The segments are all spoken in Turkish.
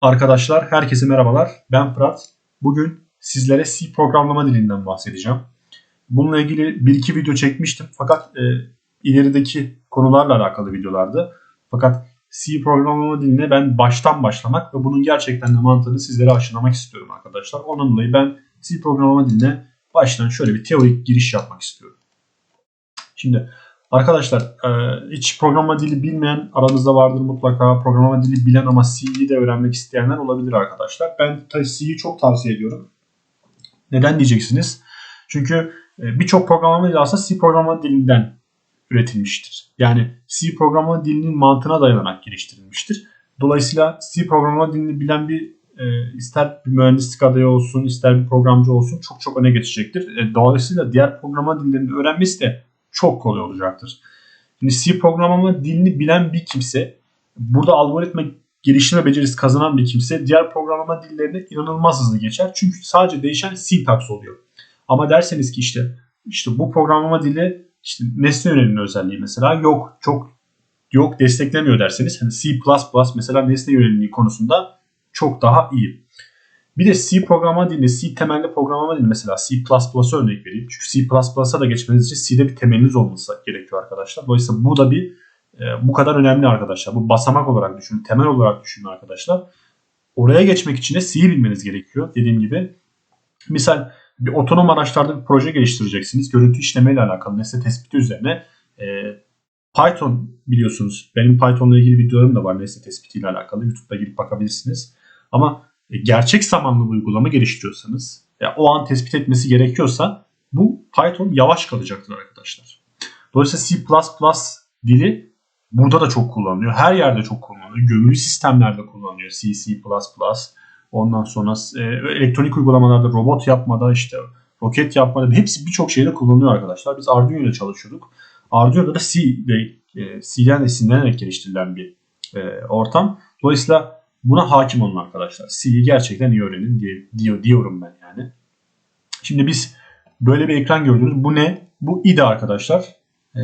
Arkadaşlar herkese merhabalar. Ben Fırat. Bugün sizlere C programlama dilinden bahsedeceğim. Bununla ilgili bir iki video çekmiştim. Fakat e, ilerideki konularla alakalı videolardı. Fakat C programlama diline ben baştan başlamak ve bunun gerçekten de mantığını sizlere aşılamak istiyorum arkadaşlar. Ondan dolayı ben C programlama diline baştan şöyle bir teorik giriş yapmak istiyorum. Şimdi Arkadaşlar e, hiç programa dili bilmeyen aranızda vardır mutlaka. Programa dili bilen ama C'yi de öğrenmek isteyenler olabilir arkadaşlar. Ben C'yi çok tavsiye ediyorum. Neden diyeceksiniz? Çünkü e, birçok programlama dili aslında C programlama dilinden üretilmiştir. Yani C programlama dilinin mantığına dayanarak geliştirilmiştir. Dolayısıyla C programlama dilini bilen bir e, ister bir mühendislik adayı olsun, ister bir programcı olsun çok çok öne geçecektir. dolayısıyla diğer programa dillerini öğrenmesi de çok kolay olacaktır. Şimdi C programlama dilini bilen bir kimse burada algoritma geliştirme becerisi kazanan bir kimse diğer programlama dillerine inanılmaz hızlı geçer. Çünkü sadece değişen sintaks oluyor. Ama derseniz ki işte işte bu programlama dili işte nesne yönelimli özelliği mesela yok çok yok desteklemiyor derseniz hani C++ mesela nesne yönelimliği konusunda çok daha iyi. Bir de C programa dilini, C temelli programlama dili mesela C++'a örnek vereyim. Çünkü C++'a da geçmeniz için C'de bir temeliniz olması gerekiyor arkadaşlar. Dolayısıyla bu da bir e, bu kadar önemli arkadaşlar. Bu basamak olarak düşünün, temel olarak düşünün arkadaşlar. Oraya geçmek için de C'yi bilmeniz gerekiyor dediğim gibi. Misal bir otonom araçlarda bir proje geliştireceksiniz. Görüntü işleme ile alakalı nesne tespiti üzerine. E, Python biliyorsunuz. Benim Python'la ilgili videolarım da var nesne tespiti ile alakalı. YouTube'da girip bakabilirsiniz. Ama gerçek zamanlı bir uygulama geliştiriyorsanız ya o an tespit etmesi gerekiyorsa bu Python yavaş kalacaktır arkadaşlar. Dolayısıyla C++ dili burada da çok kullanılıyor. Her yerde çok kullanılıyor. Gömülü sistemlerde kullanılıyor C, C++. Ondan sonra e, elektronik uygulamalarda robot yapmada işte roket yapmada hepsi birçok şeyde kullanılıyor arkadaşlar. Biz Arduino ile çalışıyorduk. Arduino'da da C ile e, C'den esinlenerek geliştirilen bir e, ortam. Dolayısıyla Buna hakim olun arkadaşlar. C'yi gerçekten iyi öğrenin diye, diyor, diyorum ben yani. Şimdi biz böyle bir ekran gördünüz. Bu ne? Bu IDE arkadaşlar. Ee,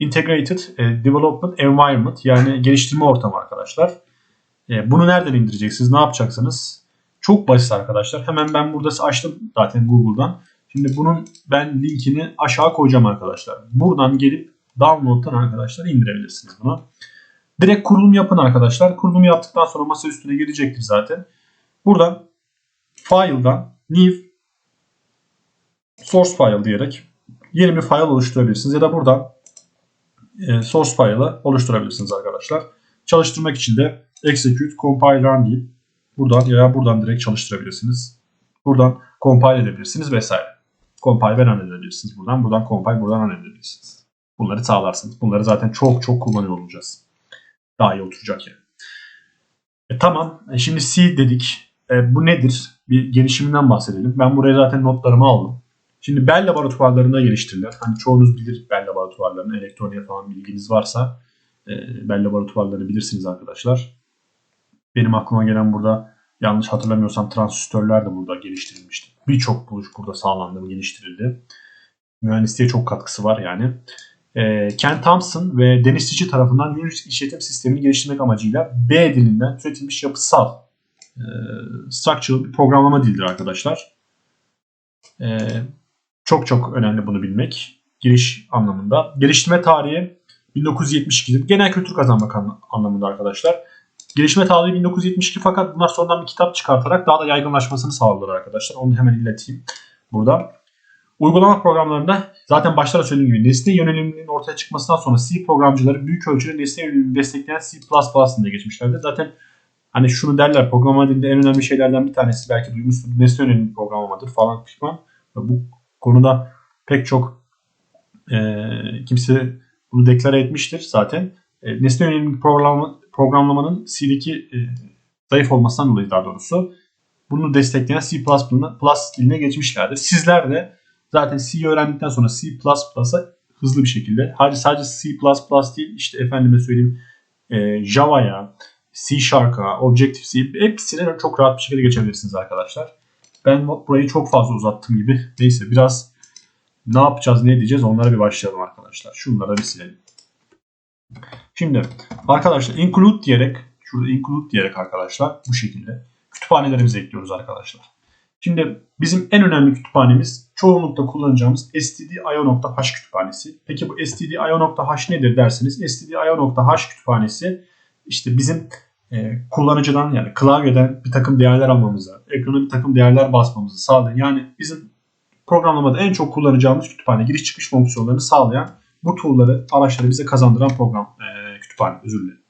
Integrated e, Development Environment yani geliştirme ortamı arkadaşlar. Ee, bunu nereden indireceksiniz? Ne yapacaksınız? Çok basit arkadaşlar. Hemen ben burada açtım zaten Google'dan. Şimdi bunun ben linkini aşağı koyacağım arkadaşlar. Buradan gelip download'tan arkadaşlar indirebilirsiniz bunu. Direkt kurulum yapın arkadaşlar. Kurulum yaptıktan sonra masa üstüne gelecektir zaten. Buradan file'dan new source file diyerek yeni bir file oluşturabilirsiniz. Ya da buradan e, source file'ı oluşturabilirsiniz arkadaşlar. Çalıştırmak için de execute compile run deyip buradan ya buradan direkt çalıştırabilirsiniz. Buradan compile edebilirsiniz vesaire. Compile ve run edebilirsiniz buradan. Buradan compile, buradan run edebilirsiniz. Bunları sağlarsınız. Bunları zaten çok çok kullanıyor olacağız daha iyi oturacak yani. E, tamam. E, şimdi C dedik. E, bu nedir? Bir gelişiminden bahsedelim. Ben buraya zaten notlarımı aldım. Şimdi Bell laboratuvarlarında geliştirilen, hani çoğunuz bilir Bell laboratuvarlarını, elektroniğe falan bilginiz varsa e, Bell laboratuvarlarını bilirsiniz arkadaşlar. Benim aklıma gelen burada yanlış hatırlamıyorsam transistörler de burada geliştirilmişti. Birçok buluş burada sağlandı, geliştirildi. Mühendisliğe çok katkısı var yani e, Ken Thompson ve Deniz Tici tarafından Unix işletim sistemini geliştirmek amacıyla B dilinden türetilmiş yapısal e, structural bir programlama dilidir arkadaşlar. E, çok çok önemli bunu bilmek. Giriş anlamında. Geliştirme tarihi 1972'dir. Genel kültür kazanmak anlamında arkadaşlar. Gelişme tarihi 1972 fakat bunlar sonradan bir kitap çıkartarak daha da yaygınlaşmasını sağladılar arkadaşlar. Onu hemen ileteyim burada. Uygulama programlarında zaten başta da söylediğim gibi nesne yöneliminin ortaya çıkmasından sonra C programcıları büyük ölçüde nesne yönelimini destekleyen C++ diye geçmişlerdi. Zaten hani şunu derler programa dilinde en önemli şeylerden bir tanesi belki duymuşsunuz nesne yönelimli programlamadır falan pişman. Bu konuda pek çok e, kimse bunu deklare etmiştir zaten. E, nesne yönelimli programlama, programlamanın C'deki e, zayıf olmasından dolayı daha doğrusu bunu destekleyen C++ diline geçmişlerdir. Sizler de Zaten C öğrendikten sonra C++'a hızlı bir şekilde sadece C++ değil işte efendime söyleyeyim e, Java'ya, C Sharp'a, Objective-C hepsine çok rahat bir şekilde geçebilirsiniz arkadaşlar. Ben burayı çok fazla uzattım gibi. Neyse biraz ne yapacağız ne edeceğiz onlara bir başlayalım arkadaşlar. Şunları bir silelim. Şimdi arkadaşlar include diyerek Şurada include diyerek arkadaşlar bu şekilde kütüphanelerimizi ekliyoruz arkadaşlar. Şimdi bizim en önemli kütüphanemiz çoğunlukla kullanacağımız stdio.h kütüphanesi. Peki bu stdio.h nedir derseniz stdio.h kütüphanesi işte bizim e, kullanıcıdan yani klavyeden bir takım değerler almamızı, ekrana bir takım değerler basmamızı sağlayan yani bizim programlamada en çok kullanacağımız kütüphane giriş çıkış fonksiyonlarını sağlayan bu tool'ları, araçları bize kazandıran program e, kütüphane özür dilerim.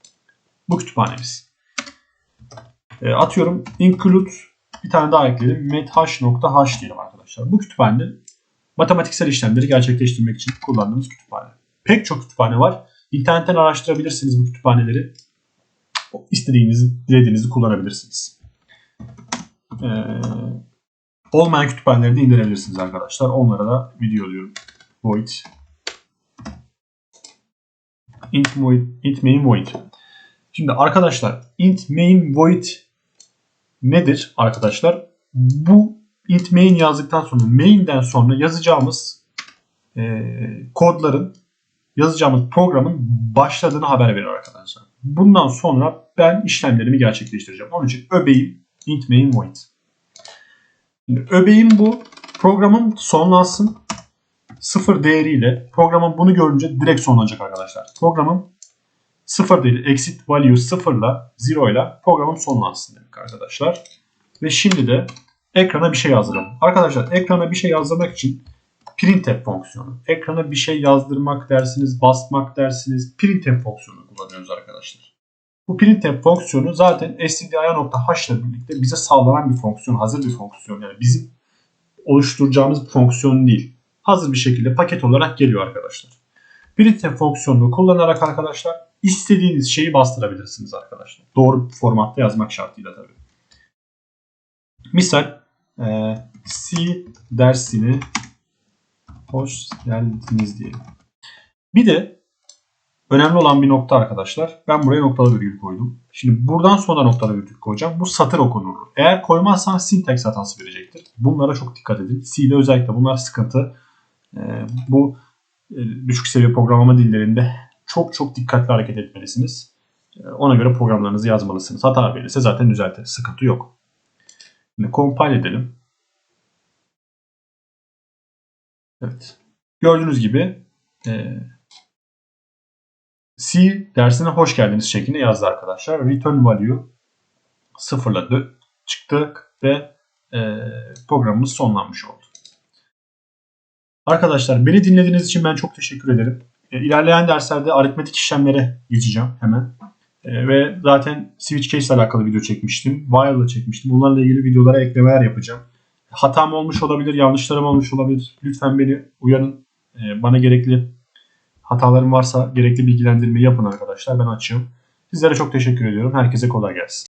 Bu kütüphanemiz. E, atıyorum include bir tane daha ekleyelim. meth.h diyelim arkadaşlar. Bu kütüphane matematiksel işlemleri gerçekleştirmek için kullandığımız kütüphane. Pek çok kütüphane var. İnternetten araştırabilirsiniz bu kütüphaneleri. İstediğinizi, dilediğinizi kullanabilirsiniz. Ee, olmayan kütüphaneleri de indirebilirsiniz arkadaşlar. Onlara da video diyorum. Void int, void, int main void. Şimdi arkadaşlar int main void nedir arkadaşlar? Bu int main yazdıktan sonra main'den sonra yazacağımız e, kodların yazacağımız programın başladığını haber verir arkadaşlar. Bundan sonra ben işlemlerimi gerçekleştireceğim. Onun için öbeğim int main void. Şimdi öbeğim bu. Programım sonlansın. Sıfır değeriyle programın bunu görünce direkt sonlanacak arkadaşlar. Programım sıfır değil exit value sıfırla zero ile programım sonlansın demek arkadaşlar. Ve şimdi de ekrana bir şey yazdıralım. Arkadaşlar ekrana bir şey yazdırmak için printf fonksiyonu. Ekrana bir şey yazdırmak dersiniz, basmak dersiniz. Printf fonksiyonu kullanıyoruz arkadaşlar. Bu printf fonksiyonu zaten stdio.h ile birlikte bize sağlanan bir fonksiyon, hazır bir fonksiyon. Yani bizim oluşturacağımız fonksiyon değil. Hazır bir şekilde paket olarak geliyor arkadaşlar. Printf fonksiyonunu kullanarak arkadaşlar istediğiniz şeyi bastırabilirsiniz arkadaşlar. Doğru formatta yazmak şartıyla tabii. Misal e, C dersini hoş geldiniz diyelim. Bir de önemli olan bir nokta arkadaşlar. Ben buraya noktalı virgül koydum. Şimdi buradan sonra noktalı virgül koyacağım. Bu satır okunur. Eğer koymazsan syntax hatası verecektir. Bunlara çok dikkat edin. C'de özellikle bunlar sıkıntı. Ee, bu e, düşük seviye programlama dillerinde çok çok dikkatli hareket etmelisiniz. Ee, ona göre programlarınızı yazmalısınız. Hata verirse zaten düzeltir. Sıkıntı yok. Şimdi compile edelim. Evet. Gördüğünüz gibi e, C dersine hoş geldiniz şeklinde yazdı arkadaşlar. Return value sıfırladı. Çıktık ve e, programımız sonlanmış oldu. Arkadaşlar beni dinlediğiniz için ben çok teşekkür ederim. E, ilerleyen derslerde aritmetik işlemlere geçeceğim hemen. E, ve zaten switch case ile alakalı video çekmiştim. While ile çekmiştim. Bunlarla ilgili videolara eklemeler yapacağım. Hatam olmuş olabilir, yanlışlarım olmuş olabilir. Lütfen beni uyarın. E, bana gerekli hatalarım varsa gerekli bilgilendirmeyi yapın arkadaşlar. Ben açığım. Sizlere çok teşekkür ediyorum. Herkese kolay gelsin.